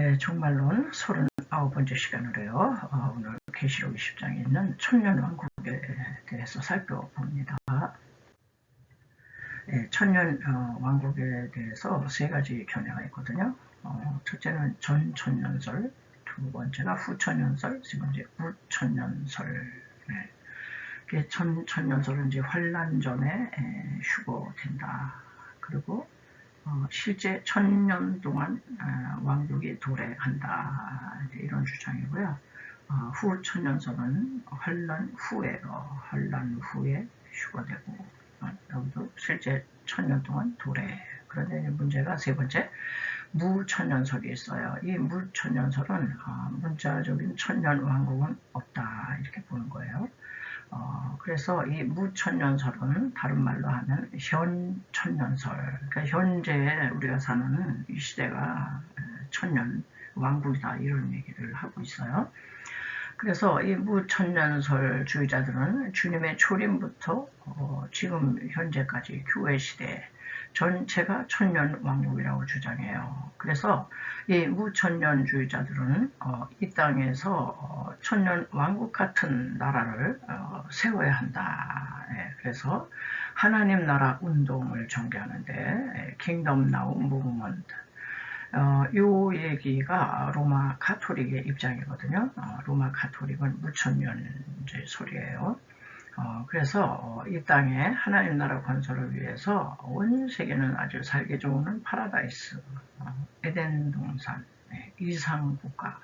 네, 종말론 39번째 시간으로요. 어, 오늘 계시록 20장에 있는 천년왕국에 대해서 살펴봅니다. 네, 천년 어, 왕국에 대해서 세 가지 견해가 있거든요. 어, 첫째는 전천년설, 두 번째가 후천년설, 세 번째 후천년설. 네. 천, 천년설은 이제 환란 전에 휴거된다. 그리고 어, 실제 천년 동안 어, 왕국이 도래한다 이런 주장이고요. 어, 후 천년설은 환란 후에요. 환란 후에 휴거되고 어, 여기도 실제 천년 동안 도래. 그런데 문제가 세 번째 무천년설이 있어요. 이 무천년설은 어, 문자적인 천년 왕국은 없다 이렇게 보는 거예요. 어, 그래서 이 무천년설은 다른 말로 하면 현천년설. 그러니까 현재 우리가 사는 이 시대가 천년 왕국이다 이런 얘기를 하고 있어요. 그래서 이 무천년설 주의자들은 주님의 초림부터 어, 지금 현재까지 교회 시대 전체가 천년 왕국이라고 주장해요. 그래서 이 무천년주의자들은 어, 이 땅에서 어, 천년 왕국 같은 나라를 어, 세워야 한다. 예, 그래서 하나님 나라 운동을 전개하는데 킹덤 나우 무브먼트 어, 이 얘기가 로마 카톨릭의 입장이거든요. 어, 로마 카톨릭은 무천년 소리예요. 어, 그래서 어, 이 땅에 하나님 나라 건설을 위해서 온 세계는 아주 살기 좋은 파라다이스, 어, 에덴 동산, 네, 이상 국가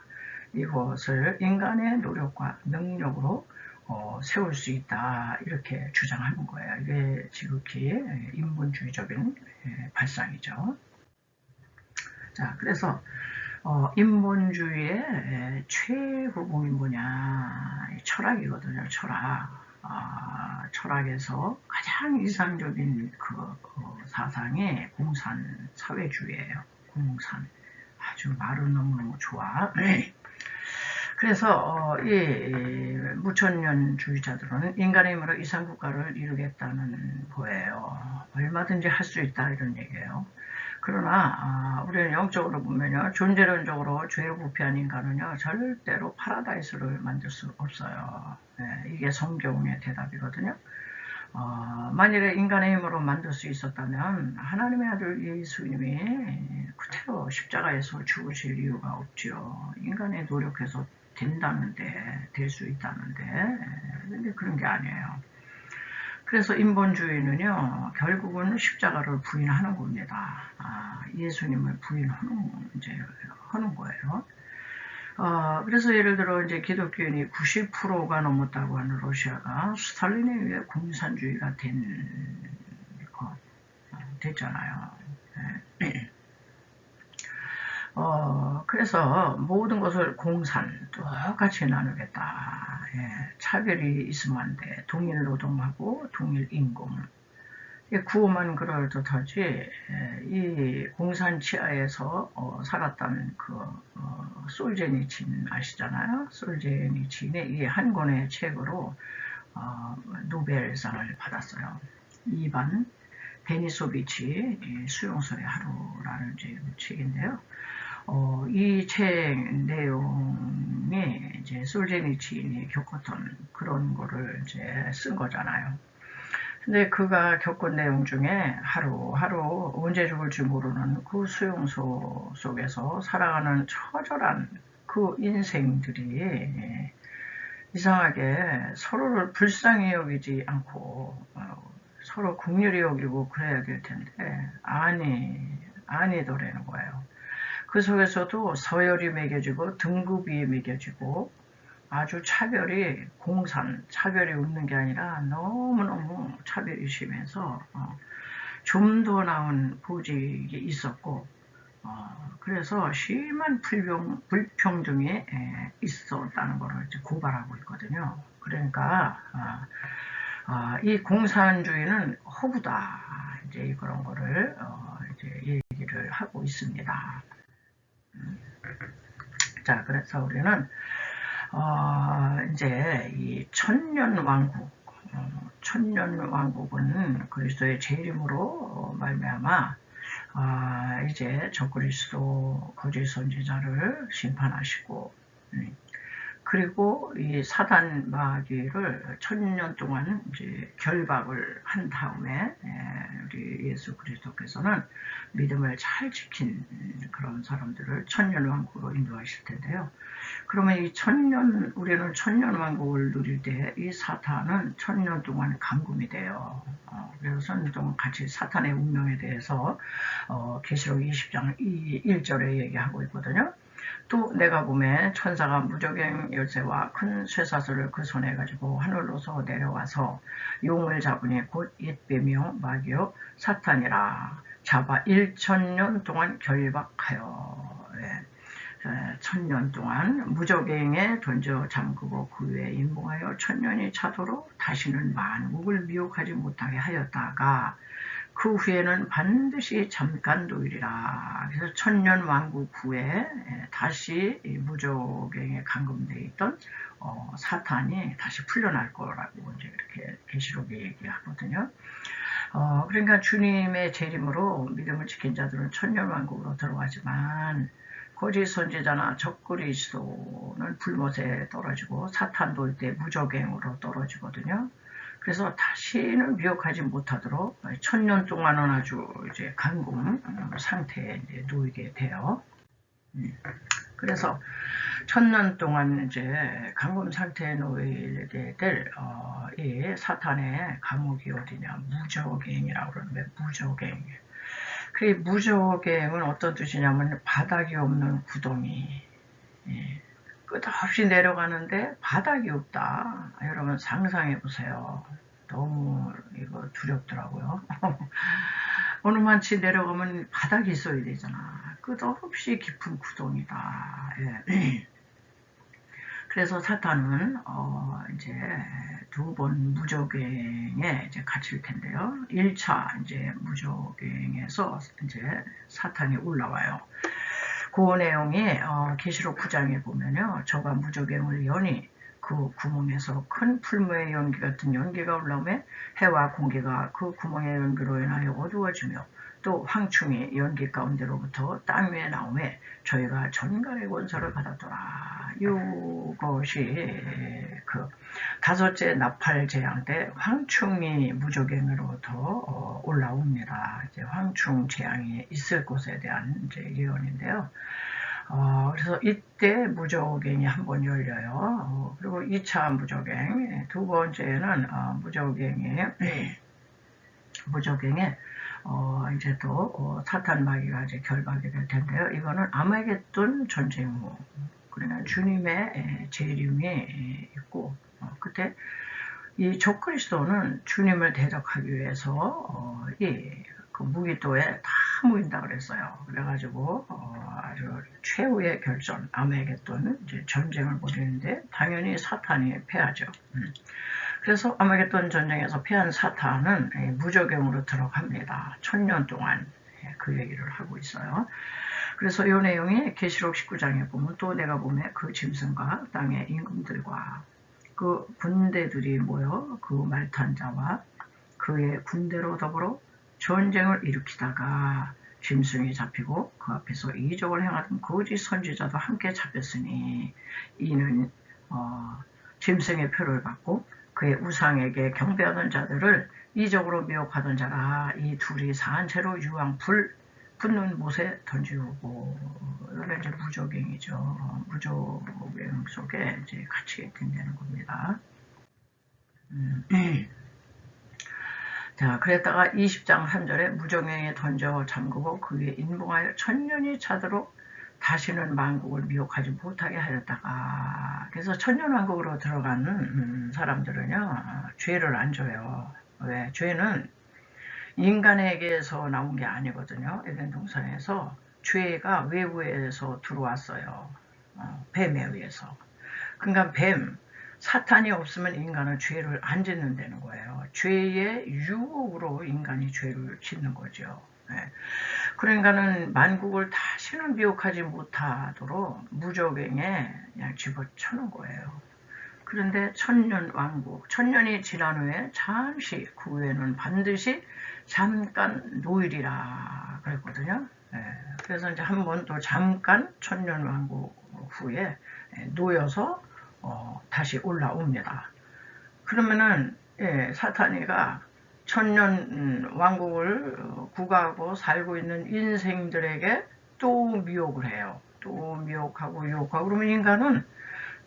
이것을 인간의 노력과 능력으로 어, 세울 수 있다 이렇게 주장하는 거예요. 이게 지극히 인본주의적인 예, 발상이죠. 자, 그래서 어, 인본주의의 최고봉이 뭐냐? 철학이거든요. 철학. 아, 철학에서 가장 이상적인 그, 그 사상이 공산 사회주의예요. 공산. 아주 말은 너무너무 좋아. 네. 그래서 어, 이 무천년주의자들은 인간의 힘으로 이상국가를 이루겠다는 거예요. 얼마든지 할 수 있다 이런 얘기예요. 그러나 아, 우리는 영적으로 보면요. 존재론적으로 죄부패한 인간은요. 절대로 파라다이스를 만들 수 없어요. 네, 이게 성경의 대답이거든요. 어, 만일에 인간의 힘으로 만들 수 있었다면 하나님의 아들 예수님이 그대로 십자가에서 죽으실 이유가 없죠. 인간의 노력해서 된다는데 될 수 있다는데 근데 그런 게 아니에요. 그래서 인본주의는요, 결국은 십자가를 부인하는 겁니다. 아, 예수님을 부인하는, 이제, 하는 거예요. 어, 그래서 예를 들어 이제 기독교인이 90%가 넘었다고 하는 러시아가 스탈린에 의해 공산주의가 된, 거, 어, 됐잖아요. 네. 어, 그래서 모든 것을 공산 똑같이 나누겠다. 예, 차별이 있으면 안 돼. 동일 노동하고 동일 임금. 예, 구호만 그럴 듯하지 예, 이 공산 치하에서 어, 살았던 그 어, 솔제니친 아시잖아요. 솔제니친의 이 한 권의 책으로 어, 노벨상을 받았어요. 2반 베니소비치 수용소의 하루라는 책인데요. 어, 이책 내용이 이제 솔제니친이 겪었던 그런 거를 이제 쓴 거잖아요. 근데 그가 겪은 내용 중에 하루하루 언제 죽을지 모르는 그 수용소 속에서 살아가는 처절한 그 인생들이 이상하게 서로를 불쌍히 여기지 않고 어, 서로 국률이 여기고 그래야 될 텐데 아니 아니더라는 거예요. 그 속에서도 서열이 매겨지고 등급이 매겨지고 아주 차별이 공산, 차별이 없는 게 아니라 너무너무 차별이 심해서 어, 좀더 나은 보직이 있었고 어, 그래서 심한 불평, 불평등이 에, 있었다는 것을 고발하고 있거든요. 그러니까 어, 어, 이 공산주의는 허구다 이제 그런 거를 어, 이제 얘기를 하고 있습니다. 자, 그래서 우리는 어, 이제 이 천년 왕국, 어, 천년 왕국은 그리스도의 재림으로 말미암아 아, 이제 적그리스도 거짓 선지자를 심판하시고 음, 그리고 이 사단 마귀를 천년 동안 이제 결박을 한 다음에 예, 우리 예수 그리스도께서는 믿음을 잘 지킨 그런 사람들을 천년 왕국으로 인도하실 텐데요. 그러면 이 천년 우리는 천년 왕국을 누릴 때 이 사탄은 천년 동안 감금이 돼요. 어, 그래서 동안 같이 사탄의 운명에 대해서 어, 계시록 20장 1절에 얘기하고 있거든요. 또 내가 보면 천사가 무적행 열쇠와 큰 쇠사슬을 그 손에 가지고 하늘로서 내려와서 용을 잡으니 곧 옛뱀이요 마귀요 사탄이라 잡아 1천년 동안 결박하여 예. 천년 동안 무적행에 던져 잠그고 그 위에 인봉하여 천년이 차도록 다시는 만국을 미혹하지 못하게 하였다가 그 후에는 반드시 잠깐 노일이라. 그래서 천년 왕국 후에 예, 다시 무적행에 감금되어 있던 어, 사탄이 다시 풀려날 거라고 이제 이렇게 계시록에 얘기하거든요. 어, 그러니까 주님의 재림으로 믿음을 지킨 자들은 천년 왕국으로 들어가지만 거짓 선지자나 적그리스도는 불못에 떨어지고 사탄도 이때 무적행으로 떨어지거든요. 그래서 다시는 미혹하지 못하도록 천년 동안은 아주 이제 감금 상태에 이제 놓이게 돼요. 음. 그래서 천년 동안 이제 감금 상태에 놓이게 될, 어, 이 사탄의 감옥이 어디냐. 무적행이라고 그러는데, 무적행. 그 무적행은 어떤 뜻이냐면, 바닥이 없는 구덩이. 예. 끝없이 내려가는데 바닥이 없다. 여러분 상상해 보세요. 너무 이거 두렵더라고요. 어느 만치 내려가면 바닥이 있어야 되잖아. 끝없이 깊은 구덩이다. 예. 그래서 사탄은 어 이제 두 번 무적행에 이제 갇힐 텐데요. 1차 이제 무적행에서 이제 사탄이 올라와요. 그 내용이 어, 계시록 9장에 보면요. 저가 무적행을 연이 그 구멍에서 큰 풀무의 연기 같은 연기가 올라오며 해와 공기가 그 구멍의 연기로 인하여 어두워지며 또 황충이 연기 가운데로부터 땅 위에 나오매 저희가 전갈의 권세를 받았더라. 이것이 그 다섯째 나팔 재앙 때 황충이 무적행으로부터 어, 올라옵니다. 이제 황충 재앙이 있을 곳에 대한 이제 예언인데요. 어, 그래서 이때 무적행이 한 번 열려요. 어, 그리고 2차 무적행, 두 번째는 어, 무적행에 무적행에 어, 이제 또 어, 사탄 마귀가 이제 결박이 될 텐데요. 이거는 아마겟돈 전쟁 후 그러나 주님의 재림이 있고 어, 그때 이 적그리스도는 주님을 대적하기 위해서 어, 이그 무기도에 다 모인다 그랬어요. 그래가지고 어, 아주 최후의 결전 아마겟돈 이제 전쟁을 벌이는데 당연히 사탄이 패하죠. 음. 그래서 아마겟돈 전쟁에서 패한 사탄은 예, 무적용으로 들어갑니다. 천년 동안 예, 그 얘기를 하고 있어요. 그래서 이 내용이 계시록 19장에 보면 또 내가 보면 그 짐승과 땅의 임금들과 그 군대들이 모여 그 말탄 자와 그의 군대로 더불어 전쟁을 일으키다가 짐승이 잡히고 그 앞에서 이적을 행하던 거짓 선지자도 함께 잡혔으니 이는 어, 짐승의 표를 받고 그의 우상에게 경배하는 자들을 이적으로 미혹하던 자가 이 둘이 사한 채로 유황 불 붙는 못에 던지고 이런 이제 무적행이죠. 무적행 속에 이제 같이 된다는 겁니다. 음. 자, 그랬다가 20장 3절에 무정행에 던져 잠그고 그 위에 인봉하여 천년이 차도록 다시는 만국을 미혹하지 못하게 하였다가 그래서 천년왕국으로 들어가는 음, 사람들은요 죄를 안 줘요. 왜? 죄는 인간에게서 나온 게 아니거든요. 에덴 동산에서 죄가 외부에서 들어왔어요. 어, 뱀에 의해서. 그러니까 뱀, 사탄이 없으면 인간은 죄를 안 짓는다는 거예요. 죄의 유혹으로 인간이 죄를 짓는 거죠. 네. 그러니까는 만국을 다시는 미혹하지 못하도록 무적행에 그냥 집어쳐는 거예요. 그런데 천년 왕국, 천년이 지난 후에 잠시 그 후에는 반드시 잠깐 노일이라 그랬거든요. 예, 그래서 이제 한 번 또 잠깐 천년 왕국 후에 예, 놓여서 어, 다시 올라옵니다. 그러면은 예, 사탄이가 천년 음, 왕국을 구가하고 살고 있는 인생들에게 또 미혹을 해요. 또 미혹하고 유혹하고 그러면 인간은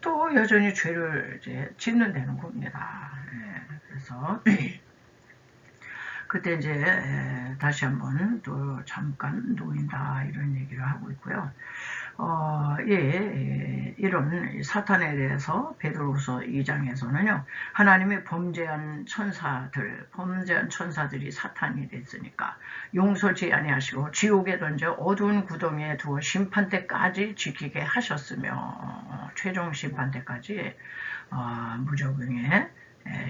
또 여전히 죄를 이제 짓는다는 겁니다. 예, 그래서 그때 이제 다시 한번 또 잠깐 놓인다 이런 얘기를 하고 있고요. 어, 예, 예, 이런 사탄에 대해서 베드로서 2장에서는요. 하나님의 범죄한 천사들, 범죄한 천사들이 사탄이 됐으니까 용서지 아니하시고 지옥에 던져 어두운 구덩이에 두어 심판 때까지 지키게 하셨으며 어, 최종 심판 때까지 어, 무적응에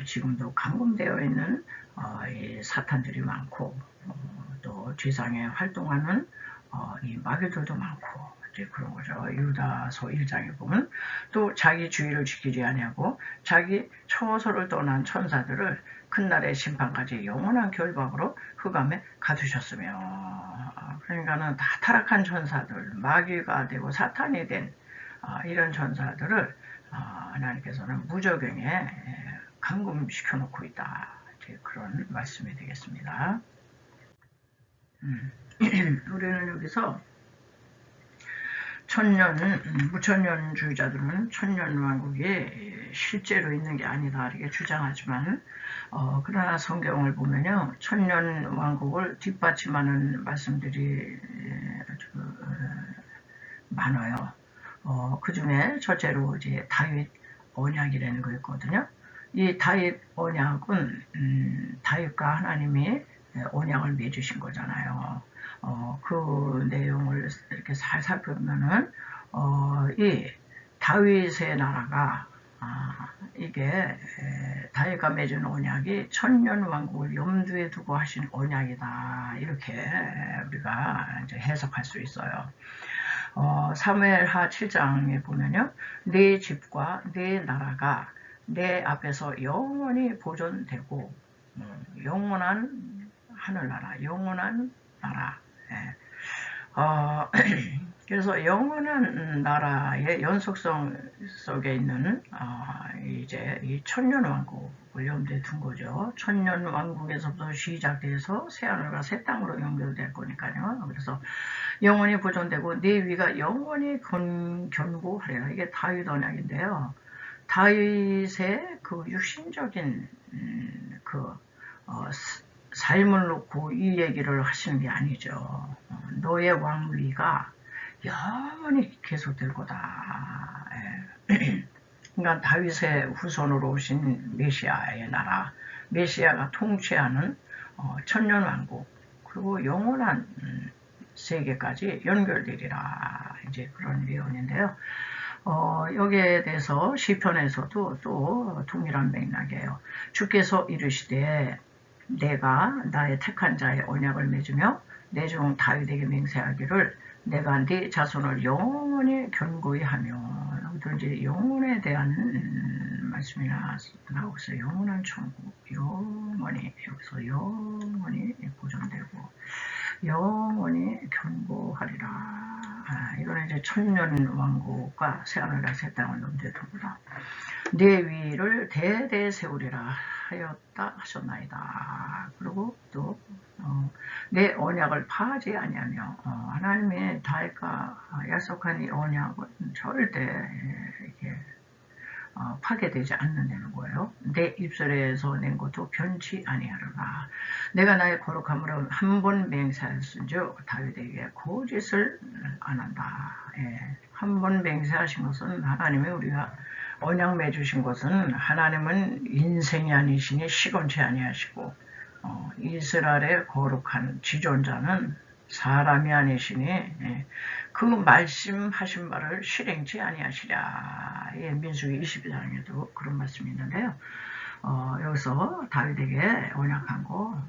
지금도 감금되어 있는 어, 사탄들이 많고 어, 또 지상에 활동하는 어, 이 마귀들도 많고 그런 거죠. 유다서 1장에 보면 또 자기 주의를 지키지 아니하고 자기 처소를 떠난 천사들을 큰 날의 심판까지 영원한 결박으로 흑암에 가두셨으며 그러니까는 다 타락한 천사들 마귀가 되고 사탄이 된 아, 이런 천사들을 아, 하나님께서는 무적경에 감금시켜 놓고 있다. 그런 말씀이 되겠습니다. 음, 우리는 여기서 천년, 무천년주의자들은 천년왕국이 실제로 있는 게 아니다 이렇게 주장하지만 어, 그러나 성경을 보면요 천년왕국을 뒷받침하는 말씀들이 아주 어, 많아요. 어, 그 중에 첫째로 이제 다윗 언약이라는 거 있거든요. 이 다윗 언약은 음, 다윗과 하나님이 언약을 맺으신 거잖아요. 어, 그 내용을 이렇게 살 살펴보면은 어, 이 다윗의 나라가 아, 이게 에, 다윗과 맺은 언약이 천년 왕국을 염두에 두고 하신 언약이다 이렇게 우리가 이제 해석할 수 있어요. 어, 사무엘하 7장에 보면요, 네 집과 네 나라가 내 앞에서 영원히 보존되고 음, 영원한 하늘나라, 영원한 나라. 예. 어, 그래서 영원한 나라의 연속성 속에 있는 어, 이제 이 천년 왕국을 염두에 둔 거죠. 천년 왕국에서부터 시작돼서 새하늘과 새 땅으로 연결될 거니까요. 그래서 영원히 보존되고 네 위가 영원히 견, 견고하리라. 이게 다윗 언약인데요. 다윗의 그 육신적인 음, 그 어, 삶을 놓고 이 얘기를 하시는 게 아니죠. 어, 너의 왕위가 영원히 계속될 거다. 예. 그러니까 다윗의 후손으로 오신 메시아의 나라, 메시아가 통치하는 어, 천년 왕국 그리고 영원한 음, 세계까지 연결되리라 이제 그런 내용인데요. 어, 여기에 대해서 시편에서도 또 동일한 맥락이에요. 주께서 이르시되 내가 나의 택한 자의 언약을 맺으며 내 종 다윗에게 맹세하기를 내가 네 자손을 영원히 견고히 하며 여기도 이제 영혼에 대한 음, 말씀이 나오고 있어요. 영원한 천국, 영원히 여기서 영원히 보존되고 영원히 견고하리라. 아, 이거는 이제 천년 왕국과 새하늘과 새 땅을 넘겨 두고다. 내 위를 대대 세우리라 하였다 하셨나이다. 그리고 또 어, 내 언약을 파하지 아니하며 어, 하나님의 다윗과 약속한 이 언약은 절대 이렇게 어, 파괴되지 않는다는 거예요. 내 입술에서 낸 것도 변치 아니하리라. 내가 나의 거룩함으로 한 번 맹세하였은즉 다윗에게 거짓을 안 한다. 예. 한번 맹세하신 것은 하나님의 우리가 언약 맺으신 것은 하나님은 인생이 아니시니 시건치 아니하시고 어, 이스라엘의 거룩한 지존자는 사람이 아니시니 예. 그 말씀하신 바를 실행치 아니하시랴. 예, 민수기 22장에도 그런 말씀이 있는데요. 어, 여기서 다윗에게 언약한 거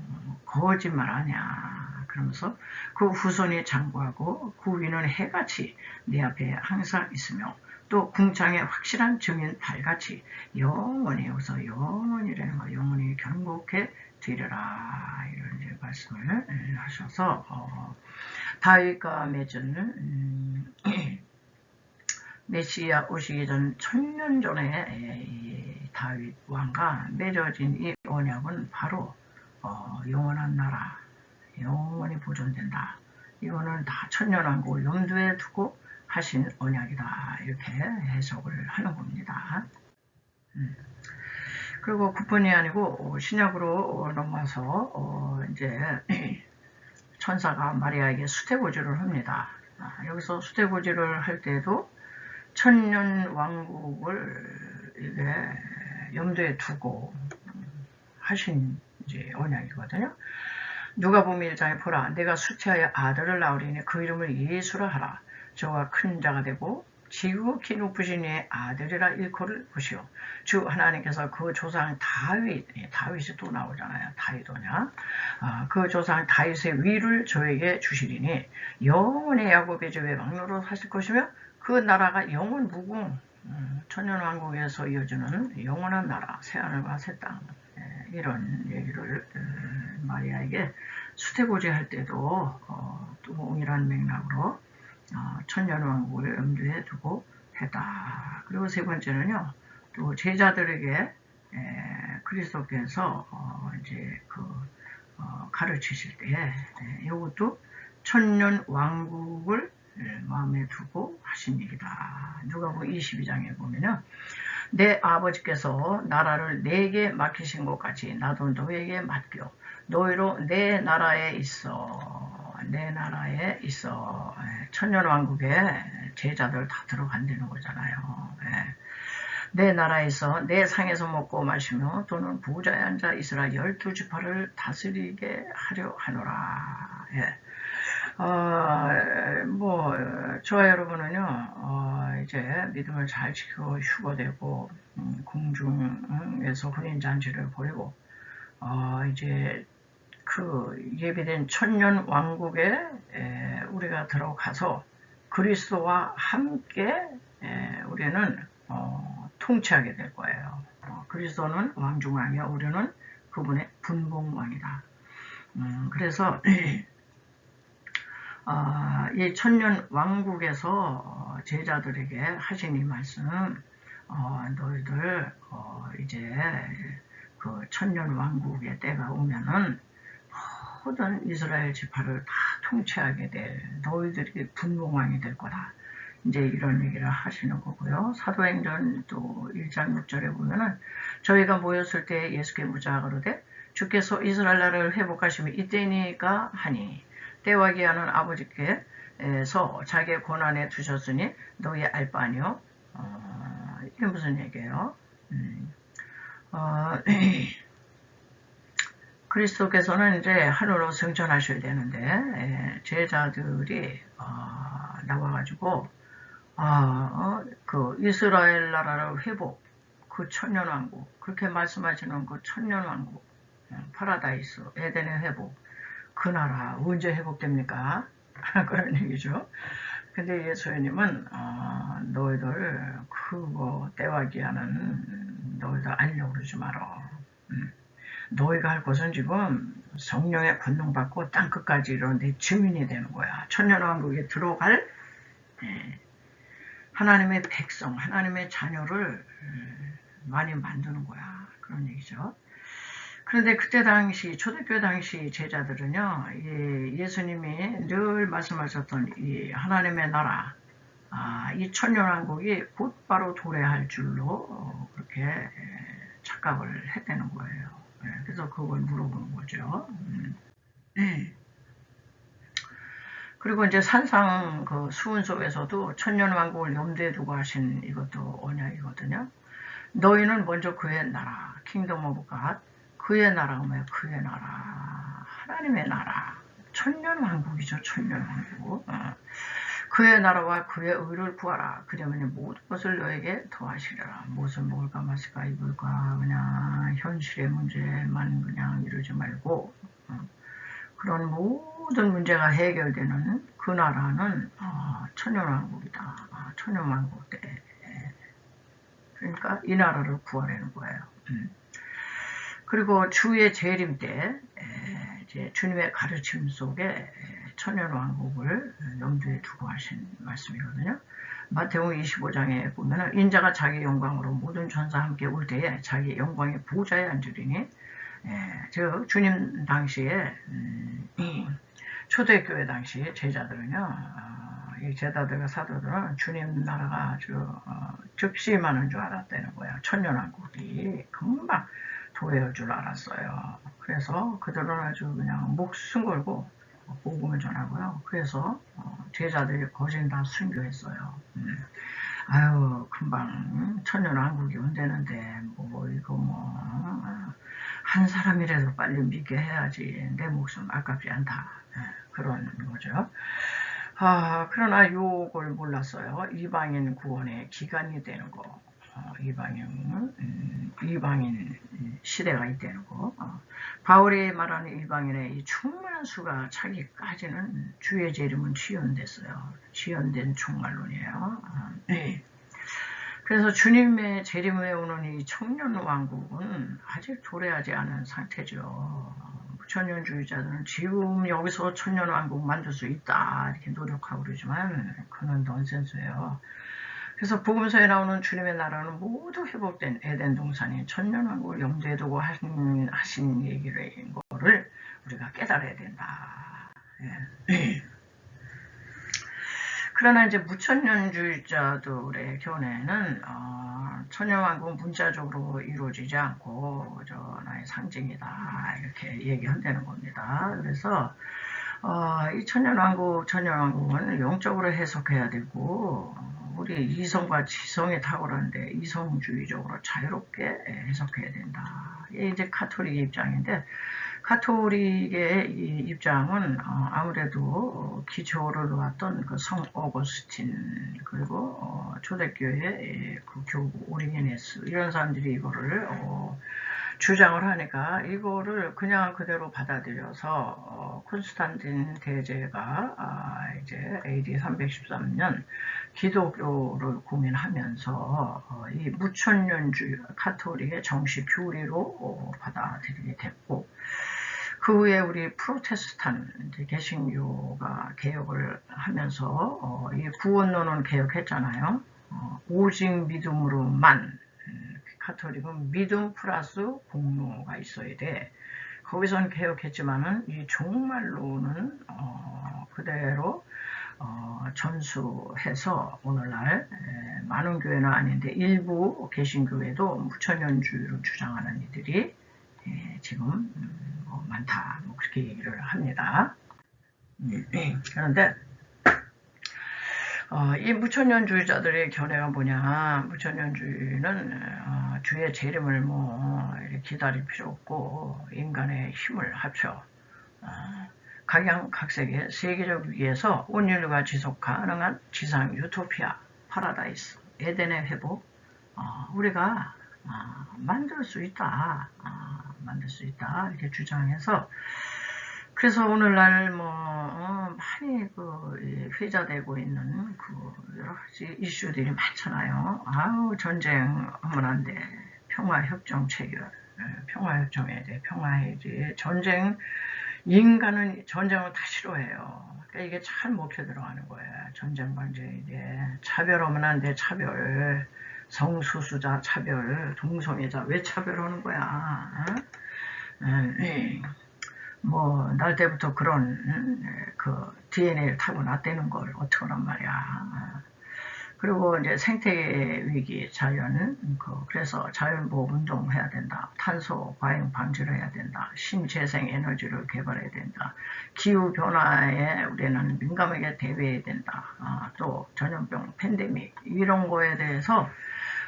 거짓말 하냐 그러면서 그 후손이 장구하고 그 위는 해같이 내 앞에 항상 있으며 또 궁창의 확실한 증인 달같이 영원히 여기서 영원이라는 거 영원히 경복해 드리라 이런 말씀을 예, 하셔서 어, 다윗과 맺은 음, 메시아 오시기 전 천년 전에 다윗 왕과 맺어진 이 언약은 바로 어, 영원한 나라, 영원히 보존된다. 이거는 다 천년왕국을 염두에 두고 하신 언약이다. 이렇게 해석을 하는 겁니다. 음. 그리고 9번이 아니고 신약으로 넘어서 어, 이제 천사가 마리아에게 수태고지를 합니다. 아, 여기서 수태고지를 할 때도 천년 왕국을 이게 염두에 두고 하신 이제 언약이거든요. 누가 보면 일장에 보라 내가 수태하여 아들을 낳으리니 그 이름을 예수라 하라. 저가 큰 자가 되고 지극히 높으신 이의 아들이라 일코를 보시오. 주 하나님께서 그 조상 다윗, 예, 다윗이 또 나오잖아요. 다윗오냐. 아, 그 조상 다윗의 위를 저에게 주시리니 영원히 야곱의 집에 왕로로 사실 것이며 그 나라가 영원 무궁 음, 천년왕국에서 이어지는 영원한 나라 새하늘과 새땅 이런 얘기를 음, 마리아에게 수태고지 할 때도 어, 동일한 맥락으로 어, 천년왕국을 염두에 두고 했다. 그리고 세 번째는요, 또 제자들에게 그리스도께서 어, 이제 그 가르치실 때 이것도 천년 왕국을 마음에 두고 하신 얘기다. 누가복음 22장에 보면요. 내 아버지께서 나라를 내게 맡기신 것 같이 나도 너에게 맡겨 너희로 내 나라에 있어 내 나라에 있어 예, 천년왕국에 제자들 다 들어간다는 거잖아요 예. 내 나라에서 내 상에서 먹고 마시며 또는 부자에 앉아 있으라 열두 지파를 다스리게 하려 하노라 예. 어, 뭐, 저와 여러분은요, 어, 이제 믿음을 잘 지키고 휴거되고, 음, 공중에서 혼인잔치를 벌이고, 어, 이제 그 예비된 천년 왕국에 에, 우리가 들어가서 그리스도와 함께 에, 우리는 어, 통치하게 될 거예요. 어, 그리스도는 왕중왕이요. 우리는 그분의 분봉왕이다. 음, 그래서 어, 이 천년 왕국에서 제자들에게 하신 이 말씀, 어, 너희들 어, 이제 그 천년 왕국의 때가 오면은 모든 이스라엘 지파를 다 통치하게 될 너희들이 분봉왕이 될 거다. 이제 이런 얘기를 하시는 거고요. 사도행전 또 1장 6절에 보면은 저희가 모였을 때 예수께 묻자 가로되 주께서 이스라엘 나라를 회복하시면 이때니까 하니 때와 기하는 아버지께서 자기의 고난에 두셨으니 너희 알 바 아니요. 어, 이게 무슨 얘기예요? 음, 어, 그리스도께서는 이제 하늘로 승천하셔야 되는데 예, 제자들이 어, 나와가지고 어, 어, 그 이스라엘 나라를 회복 그 천년왕국 그렇게 말씀하시는 그 천년왕국 예, 파라다이스 에덴의 회복 그 나라 언제 회복됩니까? 그런 얘기죠. 근데 예수님은 어, 너희들 그거 때와 기 하는 너희들 알려고 그러지 마라. 음. 너희가 할 것은 지금 성령의 권능받고 땅끝까지 이런데 증인이 되는 거야. 천년왕국에 들어갈 예, 하나님의 백성, 하나님의 자녀를 예, 많이 만드는 거야. 그런 얘기죠. 그런데 그때 당시 초대교회 당시 제자들은요, 예, 수님이늘 말씀하셨던 이 하나님의 나라, 아, 이 천년왕국이 곧바로 도래할 줄로 어, 그렇게 예, 착각을 했다는 거예요. 예, 그래서 그걸 물어보는 거죠. 음. 네. 그리고 이제 산상 그 수훈 속에서도 천년왕국을 염두에 두고 하신 이것도 언약이거든요. 너희는 먼저 그의 나라, 킹덤 오브 갓, 그의 나라면 그의 나라, 하나님의 나라, 천년왕국이죠, 천년왕국. 어. 그의 나라와 그의 의를 구하라. 그러면 모든 것을 너에게 더하시리라. 무엇을 먹을까 마실까 입을까 그냥 현실의 문제만 그냥 이러지 말고 어. 그런 모든 문제가 해결되는 그 나라는 어, 천년왕국이다. 아, 천년왕국 때 그러니까 이 나라를 구하려는 거예요. 음. 그리고 주의 재림 때 에, 주님의 가르침 속에 에, 천연왕국을 염두에 두고 하신 말씀이거든요. 마태복음 25장에 보면은 인자가 자기 영광으로 모든 전사 함께 올 때에 자기 영광의 보좌에 앉으리니 예, 저 주님 당시에 음, 이 초대교회 당시 제자들은요 어, 이 제자들과 사도들은 주님 나라가 아주 어, 즉시 임하는 줄 알았다는 거야 천년왕국이 금방 도래할 줄 알았어요 그래서 그들은 아주 그냥 목숨 걸고 복음을 전하고요. 그래서 어, 제자들이 거진 다 순교했어요. 음. 아유 금방 천년왕국이 온다는데 뭐 이거 뭐 한 사람이라도 빨리 믿게 해야지 내 목숨 아깝지 않다 예, 그런 거죠. 아 그러나 요걸 몰랐어요. 이방인 구원의 기간이 되는 거. 어, 이방인은 음, 이방인 시대가 있다는 거. 어, 바울이 말하는 이방인의 이 충만한 수가 차기까지는 주의 재림은 지연됐어요. 지연된 종말론이에요. 어, 네. 그래서 주님의 재림에 오는 이 청년 왕국은 아직 도래하지 않은 상태죠. 천년주의자들은 지금 여기서 천년 왕국 만들 수 있다 이렇게 노력하고 그러지만 그건 넌센스예요. 그래서 복음서에 나오는 주님의 나라는 모두 회복된 에덴 동산이 천년왕국을 염두에 두고 하신, 하신 얘기를 거를 우리가 깨달아야 된다. 예. 그러나 이제 무천년주의자들의 견해는 어, 천년왕국은 문자적으로 이루어지지 않고 저 나의 상징이다 이렇게 얘기한다는 겁니다. 그래서 어, 이 천년왕국, 천년왕국은 영적으로 해석해야 되고 우리 이성과 지성에 탁월한데 이성주의적으로 자유롭게 해석해야 된다. 이제 카톨릭 입장인데 카톨릭의 입장은 어, 아무래도 기초를 놓았던 그 성 어거스틴 그리고 어, 초대교회 그 교부 오리게네스 이런 사람들이 이거를 어, 주장을 하니까 이거를 그냥 그대로 받아들여서 어, 콘스탄틴 대제가 아, 이제 AD 313년 기독교를 고민하면서 어, 이 무천년주의 카톨릭의 정식 교리로 어, 받아들이게 됐고 그 후에 우리 프로테스탄트 개신교가 개혁을 하면서 어, 이 구원론은 개혁했잖아요. 어, 오직 믿음으로만 카톨릭은 믿음 플러스 공로가 있어야 돼. 거기선 개혁했지만은 이 종말로는 어, 그대로 어, 전수해서 오늘날 에, 많은 교회는 아닌데 일부 개신교회도 무천년주의를 주장하는 이들이 에, 지금 음, 뭐 많다 뭐 그렇게 얘기를 합니다. 음, 그런데 어, 이 무천년주의자들의 견해가 뭐냐? 무천년주의는 어, 주의 재림을 뭐 기다릴 필요 없고 인간의 힘을 합쳐 어, 각양각색의 세계적 위기에서 온 인류가 지속 가능한 지상 유토피아, 파라다이스, 에덴의 회복 어, 우리가 어, 만들 수 있다, 어, 만들 수 있다 이렇게 주장해서 그래서 오늘날 뭐 어, 많이 그 회자되고 있는 그 여러 가지 이슈들이 많잖아요. 아우 전쟁 하면 안 돼. 평화협정 체결, 예, 평화협정에 대해 평화해지 전쟁 인간은 전쟁을 다 싫어해요. 그러니까 이게 잘 먹혀 들어가는 거예요. 전쟁 방지에 대해 차별하면 안 돼. 차별, 성수수자 차별, 동성애자 왜 차별하는 거야? 어? 음, 뭐, 날 때부터 그런, 음, 그, DNA를 타고났다는 걸 어떡하란 말이야. 그리고 이제 생태 위기 자연, 그, 그래서 자연보호 운동 해야 된다. 탄소 과잉 방지를 해야 된다. 신재생 에너지를 개발해야 된다. 기후 변화에 우리는 민감하게 대비해야 된다. 아, 또 전염병, 팬데믹 이런 거에 대해서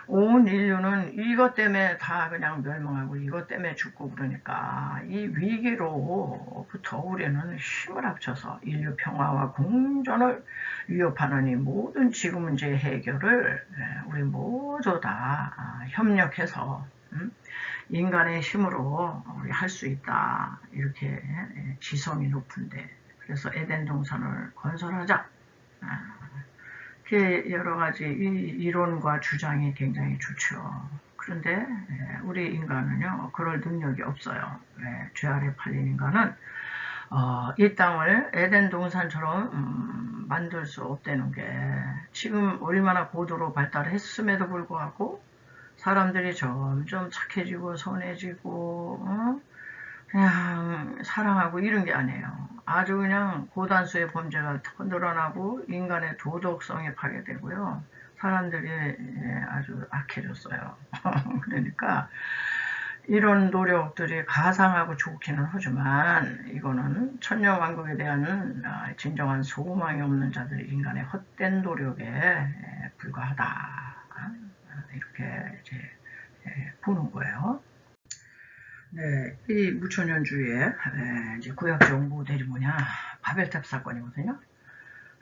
온 인류는 이것 때문에 다 그냥 멸망하고 이것 때문에 죽고 그러니까 이 위기로부터 우리는 힘을 합쳐서 인류 평화와 공존을 위협하는 이 모든 지구 문제 해결을 예, 우리 모두 다 아, 협력해서 음, 인간의 힘으로 우리 할 수 있다. 이렇게 예, 지성이 높은데. 그래서 에덴 동산을 건설하자. 아, 여러 가지 이 이론과 주장이 굉장히 좋죠. 그런데 예, 우리 인간은요 그럴 능력이 없어요. 예, 죄 아래 팔린 인간은 어, 이 땅을 에덴 동산처럼 음, 만들 수 없다는 게 지금 얼마나 고도로 발달했음에도 불구하고 사람들이 점점 착해지고 선해지고 어? 그냥 사랑하고 이런 게 아니에요. 아주 그냥 고단수의 범죄가 더 늘어나고 인간의 도덕성이 파괴되고요. 사람들이 예, 아주 악해졌어요. 그러니까 이런 노력들이 가상하고 좋기는 하지만 이거는 천년왕국에 대한 아, 진정한 소망이 없는 자들의 인간의 헛된 노력에 예, 불과하다. 아, 이렇게 이제 예, 보는 거예요. 네, 이 무천년주의 에, 이제 구약적 모델이 뭐냐 바벨탑 사건이거든요.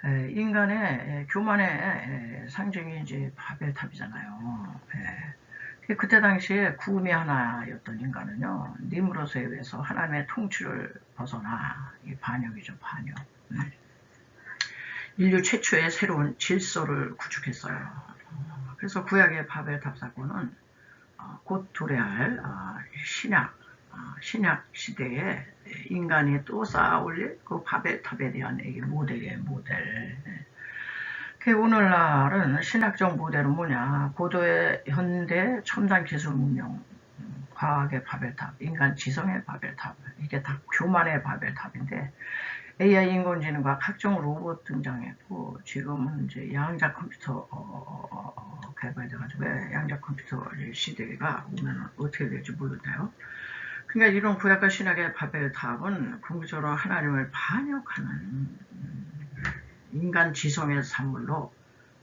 에, 인간의 에, 교만의 에, 상징이 이제 바벨탑이잖아요. 에, 그때 당시에 구음이 하나였던 인간은요, 님으로서에 의해서 하나님의 통치를 벗어나 이 반역이죠, 반역. 네. 인류 최초의 새로운 질서를 구축했어요. 어, 그래서 구약의 바벨탑 사건은 어, 곧 도래할 어, 신약 어, 신약 시대에 인간이 또 쌓아올릴 그 바벨탑에 대한 얘기 모델이에요 모델. 그 오늘날은 신학적 모델은 뭐냐 고도의 현대 첨단 기술 문명 음, 과학의 바벨탑 인간 지성의 바벨탑 이게 다 교만의 바벨탑인데 AI 인공지능과 각종 로봇 등장했고 지금은 이제 양자 컴퓨터 어, 어, 어, 개발돼가지고 양자 컴퓨터 시대가 오면 어떻게 될지 모르는데요. 그러니까 이런 구약과 신약의 바벨 탑은 궁극적으로 하나님을 반역하는 음, 인간 지성의 산물로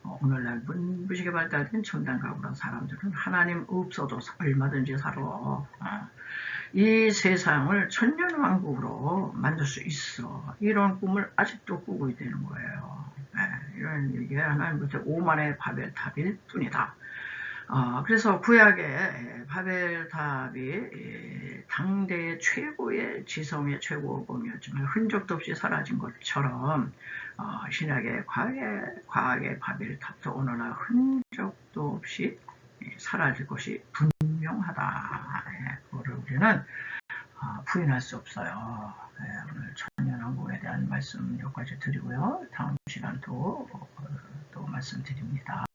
어, 오늘날 문부시게 발달된 첨단 가구란 사람들은 하나님 없어도 얼마든지 살아. 아, 이 세상을 천년왕국으로 만들 수 있어. 이런 꿈을 아직도 꾸고 있다는 거예요. 네, 이런 얘기가 하나님부터 오만의 바벨탑일 뿐이다. 어, 그래서 구약의 바벨탑이 당대의 최고의 지성의 최고봉이었지만 흔적도 없이 사라진 것처럼 어, 신약의 과학의, 과학의 바벨탑도 오늘날 흔적도 없이 사라질 것이 분명하다. 예, 그거를 우리는 어, 부인할 수 없어요. 예, 오늘 천년왕국에 대한 말씀 여기까지 드리고요. 다음 시간 또, 어, 또 말씀드립니다.